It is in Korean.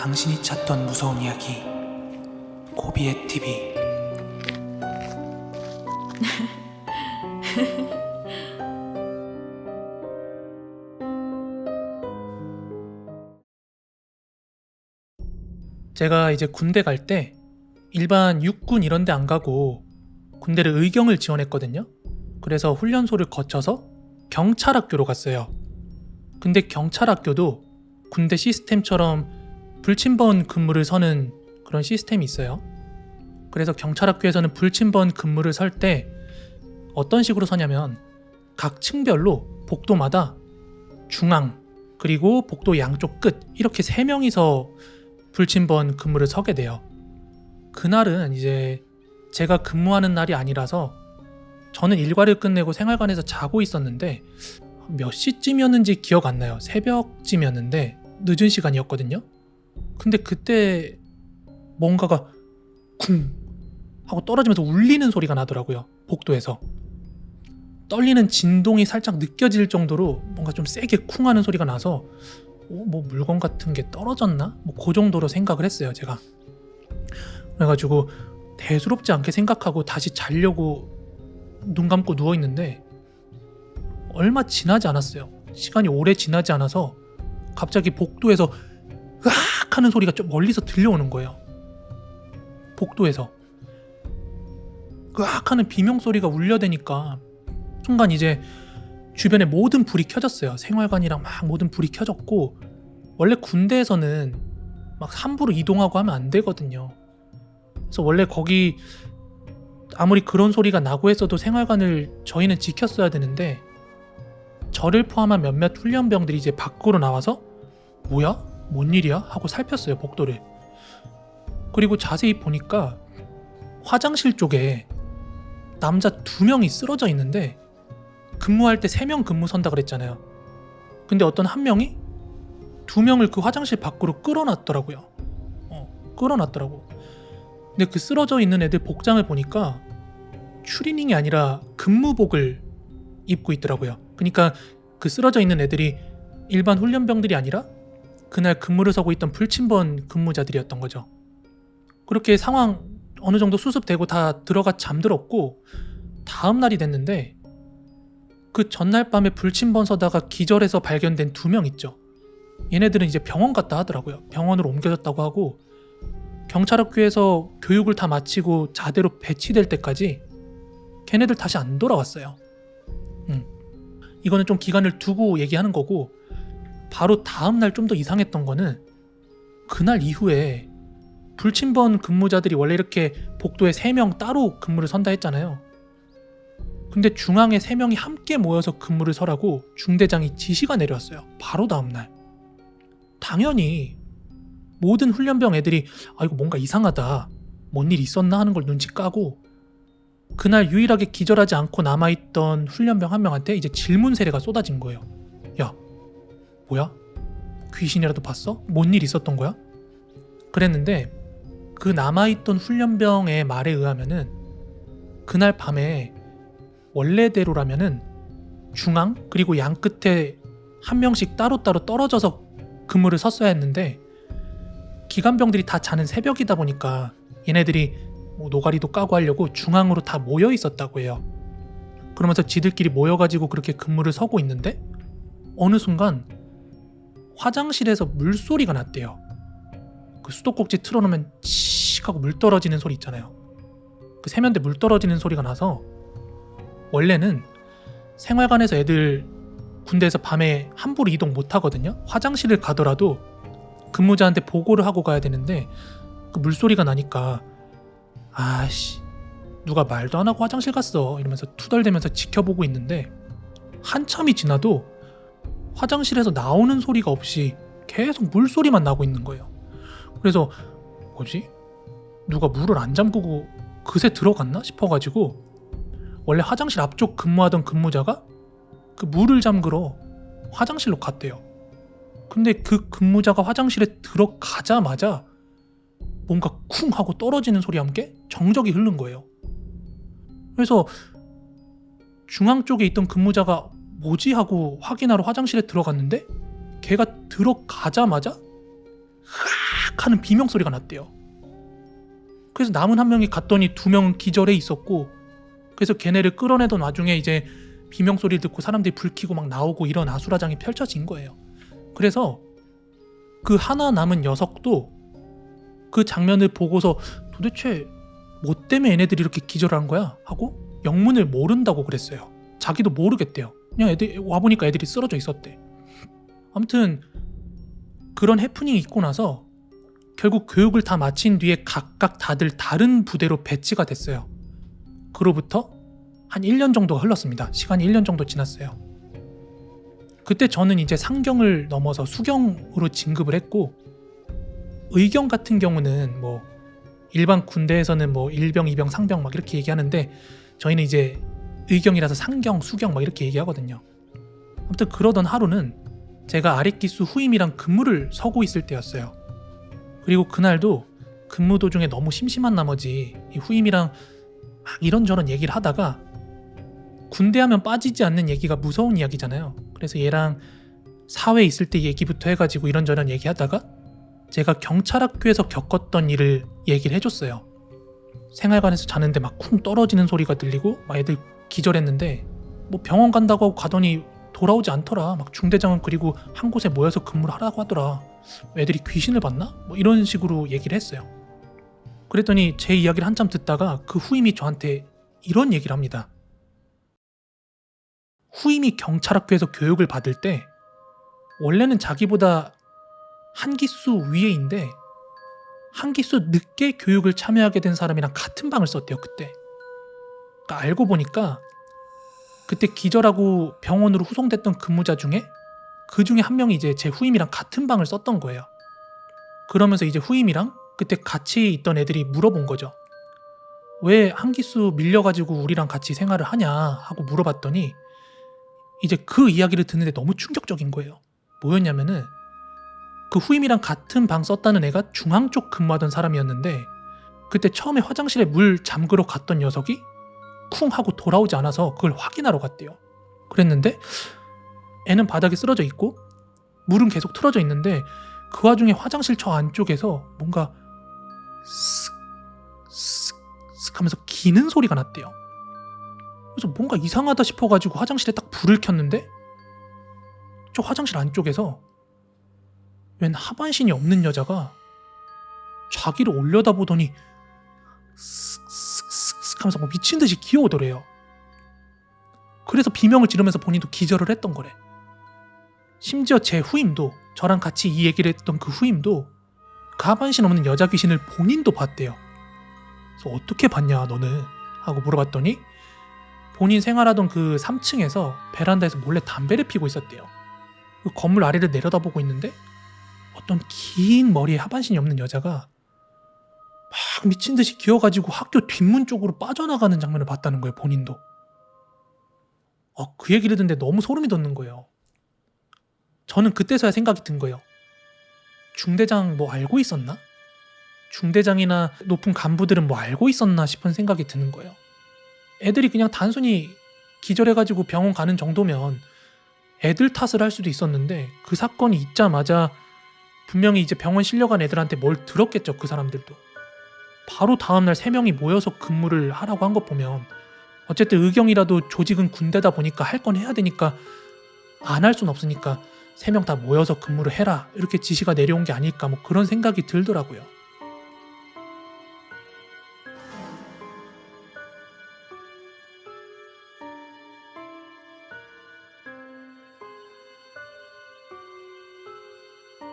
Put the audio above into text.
당신이 찾던 무서운 이야기 고비의 TV 제가 이제 군대 갈 때 일반 육군 이런 데 안 가고 군대를 의경을 지원했거든요. 그래서 훈련소를 거쳐서 경찰학교로 갔어요. 근데 경찰학교도 군대 시스템처럼 불침번 근무를 서는 그런 시스템이 있어요. 그래서 경찰학교에서는 불침번 근무를 설 때 어떤 식으로 서냐면 각 층별로 복도마다 중앙 그리고 복도 양쪽 끝 이렇게 세 명이서 불침번 근무를 서게 돼요. 그날은 이제 제가 근무하는 날이 아니라서 저는 일과를 끝내고 생활관에서 자고 있었는데 몇 시쯤이었는지 기억 안 나요. 새벽쯤이었는데 늦은 시간이었거든요. 근데 그때 뭔가가 쿵 하고 떨어지면서 울리는 소리가 나더라고요. 복도에서. 떨리는 진동이 살짝 느껴질 정도로 뭔가 좀 세게 쿵 하는 소리가 나서 어, 뭐 물건 같은 게 떨어졌나? 뭐 그 정도로 생각을 했어요, 제가. 그래가지고 대수롭지 않게 생각하고 다시 자려고 눈 감고 누워 있는데 얼마 지나지 않았어요. 시간이 오래 지나지 않아서 갑자기 복도에서 으악 하는 소리가 좀 멀리서 들려오는 거예요. 복도에서 으악 하는 비명 소리가 울려대니까 순간 이제 주변에 모든 불이 켜졌어요. 생활관이랑 막 모든 불이 켜졌고 원래 군대에서는 막 함부로 이동하고 하면 안 되거든요. 그래서 원래 거기 아무리 그런 소리가 나고 했어도 생활관을 저희는 지켰어야 되는데 저를 포함한 몇몇 훈련병들이 이제 밖으로 나와서 뭐야? 뭔 일이야? 하고 살폈어요 복도를. 그리고 자세히 보니까 화장실 쪽에 남자 두 명이 쓰러져 있는데 근무할 때 세 명 근무 선다 그랬잖아요. 근데 어떤 한 명이 두 명을 그 화장실 밖으로 끌어놨더라고요. 어, 끌어놨더라고. 근데 그 쓰러져 있는 애들 복장을 보니까 추리닝이 아니라 근무복을 입고 있더라고요. 그러니까 그 쓰러져 있는 애들이 일반 훈련병들이 아니라 그날 근무를 서고 있던 불침번 근무자들이었던 거죠. 그렇게 상황 어느 정도 수습되고 다 들어가 잠들었고 다음 날이 됐는데 그 전날 밤에 불침번 서다가 기절해서 발견된 두 명 있죠. 얘네들은 이제 병원 갔다 하더라고요. 병원으로 옮겨졌다고 하고 경찰학교에서 교육을 다 마치고 자대로 배치될 때까지 걔네들 다시 안 돌아왔어요. 음. 이거는 좀 기간을 두고 얘기하는 거고 바로 다음 날 좀 더 이상했던 거는 그날 이후에 불침번 근무자들이 원래 이렇게 복도에 3명 따로 근무를 선다 했잖아요. 근데 중앙에 3명이 함께 모여서 근무를 서라고 중대장이 지시가 내려왔어요. 바로 다음날. 당연히 모든 훈련병 애들이 아 이거 뭔가 이상하다. 뭔 일 있었나 하는 걸 눈치 까고 그날 유일하게 기절하지 않고 남아있던 훈련병 한 명한테 이제 질문 세례가 쏟아진 거예요. 야, 뭐야? 귀신이라도 봤어? 뭔 일 있었던 거야? 그랬는데 그 남아있던 훈련병의 말에 의하면은 그날 밤에 원래대로라면은 중앙 그리고 양 끝에 한 명씩 따로따로 떨어져서 근무를 섰어야 했는데 기관병들이 다 자는 새벽이다 보니까 얘네들이 뭐 노가리도 까고 하려고 중앙으로 다 모여 있었다고 해요. 그러면서 지들끼리 모여가지고 그렇게 근무를 서고 있는데 어느 순간 화장실에서 물소리가 났대요. 그 수도꼭지 틀어놓으면 칙 하고 물 떨어지는 소리 있잖아요. 그 세면대 물 떨어지는 소리가 나서 원래는 생활관에서 애들 군대에서 밤에 함부로 이동 못 하거든요. 화장실을 가더라도 근무자한테 보고를 하고 가야 되는데 그 물소리가 나니까 아씨 누가 말도 안 하고 화장실 갔어 이러면서 투덜대면서 지켜보고 있는데 한참이 지나도 화장실에서 나오는 소리가 없이 계속 물소리만 나고 있는 거예요. 그래서 뭐지? 누가 물을 안 잠그고 그새 들어갔나 싶어가지고 원래 화장실 앞쪽 근무하던 근무자가 그 물을 잠그러 화장실로 갔대요. 근데 그 근무자가 화장실에 들어가자마자 뭔가 쿵 하고 떨어지는 소리와 함께 정적이 흐른 거예요. 그래서 중앙 쪽에 있던 근무자가 뭐지 하고 확인하러 화장실에 들어갔는데 걔가 들어가자마자 하는 비명 소리가 났대요. 그래서 남은 한 명이 갔더니 두 명은 기절해 있었고 그래서 걔네를 끌어내던 와중에 이제 비명 소리 듣고 사람들이 불 켜고 막 나오고 이런 아수라장이 펼쳐진 거예요. 그래서 그 하나 남은 녀석도 그 장면을 보고서 도대체 뭐 때문에 얘네들이 이렇게 기절한 거야 하고 영문을 모른다고 그랬어요. 자기도 모르겠대요. 그냥 애들 와 보니까 애들이 쓰러져 있었대. 아무튼 그런 해프닝이 있고 나서 결국 교육을 다 마친 뒤에 각각 다들 다른 부대로 배치가 됐어요. 그로부터 한 1년 정도가 흘렀습니다. 시간이 1년 정도 지났어요. 그때 저는 이제 상경을 넘어서 수경으로 진급을 했고 의경 같은 경우는 뭐 일반 군대에서는 뭐 일병, 이병, 상병 막 이렇게 얘기하는데 저희는 이제 의경이라서 상경, 수경 막 이렇게 얘기하거든요. 아무튼 그러던 하루는 제가 아랫기수 후임이랑 근무를 서고 있을 때였어요. 그리고 그날도 근무 도중에 너무 심심한 나머지 이 후임이랑 막 이런저런 얘기를 하다가 군대 하면 빠지지 않는 얘기가 무서운 이야기잖아요. 그래서 얘랑 사회 있을 때 얘기부터 해가지고 이런저런 얘기하다가 제가 경찰학교에서 겪었던 일을 얘기를 해줬어요. 생활관에서 자는데 막 쿵 떨어지는 소리가 들리고 막 애들 기절했는데 뭐 병원 간다고 하고 가더니 돌아오지 않더라. 막 중대장은 그리고 한 곳에 모여서 근무를 하라고 하더라. 애들이 귀신을 봤나? 뭐 이런 식으로 얘기를 했어요. 그랬더니 제 이야기를 한참 듣다가 그 후임이 저한테 이런 얘기를 합니다. 후임이 경찰학교에서 교육을 받을 때 원래는 자기보다 한 기수 위에인데 한 기수 늦게 교육을 참여하게 된 사람이랑 같은 방을 썼대요 그때. 그러니까 알고 보니까 그때 기절하고 병원으로 후송됐던 근무자 중에 그 중에 한 명이 이제 제 후임이랑 같은 방을 썼던 거예요. 그러면서 이제 후임이랑 그때 같이 있던 애들이 물어본 거죠. 왜 한기수 밀려가지고 우리랑 같이 생활을 하냐 하고 물어봤더니 이제 그 이야기를 듣는데 너무 충격적인 거예요. 뭐였냐면은 그 후임이랑 같은 방 썼다는 애가 중앙 쪽 근무하던 사람이었는데 그때 처음에 화장실에 물 잠그러 갔던 녀석이 쿵 하고 돌아오지 않아서 그걸 확인하러 갔대요. 그랬는데 애는 바닥에 쓰러져 있고 물은 계속 틀어져 있는데 그 와중에 화장실 저 안쪽에서 뭔가 쓱쓱쓱 하면서 기는 소리가 났대요. 그래서 뭔가 이상하다 싶어가지고 화장실에 딱 불을 켰는데 저 화장실 안쪽에서 웬 하반신이 없는 여자가 자기를 올려다보더니 쓱쓱쓱쓱 하면서 뭐 미친 듯이 기어오더래요. 그래서 비명을 지르면서 본인도 기절을 했던 거래. 심지어 제 후임도 저랑 같이 이 얘기를 했던 그 후임도 그 하반신 없는 여자 귀신을 본인도 봤대요. 그래서 어떻게 봤냐 너는 하고 물어봤더니 본인 생활하던 그 3층에서 베란다에서 몰래 담배를 피고 있었대요. 그 건물 아래를 내려다보고 있는데 어떤 긴 머리에 하반신이 없는 여자가 막 미친 듯이 기어가지고 학교 뒷문 쪽으로 빠져나가는 장면을 봤다는 거예요 본인도. 어, 그 얘기를 듣는데 너무 소름이 돋는 거예요. 저는 그때서야 생각이 든 거예요. 중대장 뭐 알고 있었나? 중대장이나 높은 간부들은 뭐 알고 있었나 싶은 생각이 드는 거예요. 애들이 그냥 단순히 기절해가지고 병원 가는 정도면 애들 탓을 할 수도 있었는데 그 사건이 있자마자 분명히 이제 병원 실려간 애들한테 뭘 들었겠죠 그 사람들도 바로 다음날 세 명이 모여서 근무를 하라고 한 것 보면 어쨌든 의경이라도 조직은 군대다 보니까 할 건 해야 되니까 안 할 순 없으니까 세 명 다 모여서 근무를 해라 이렇게 지시가 내려온 게 아닐까 뭐 그런 생각이 들더라고요.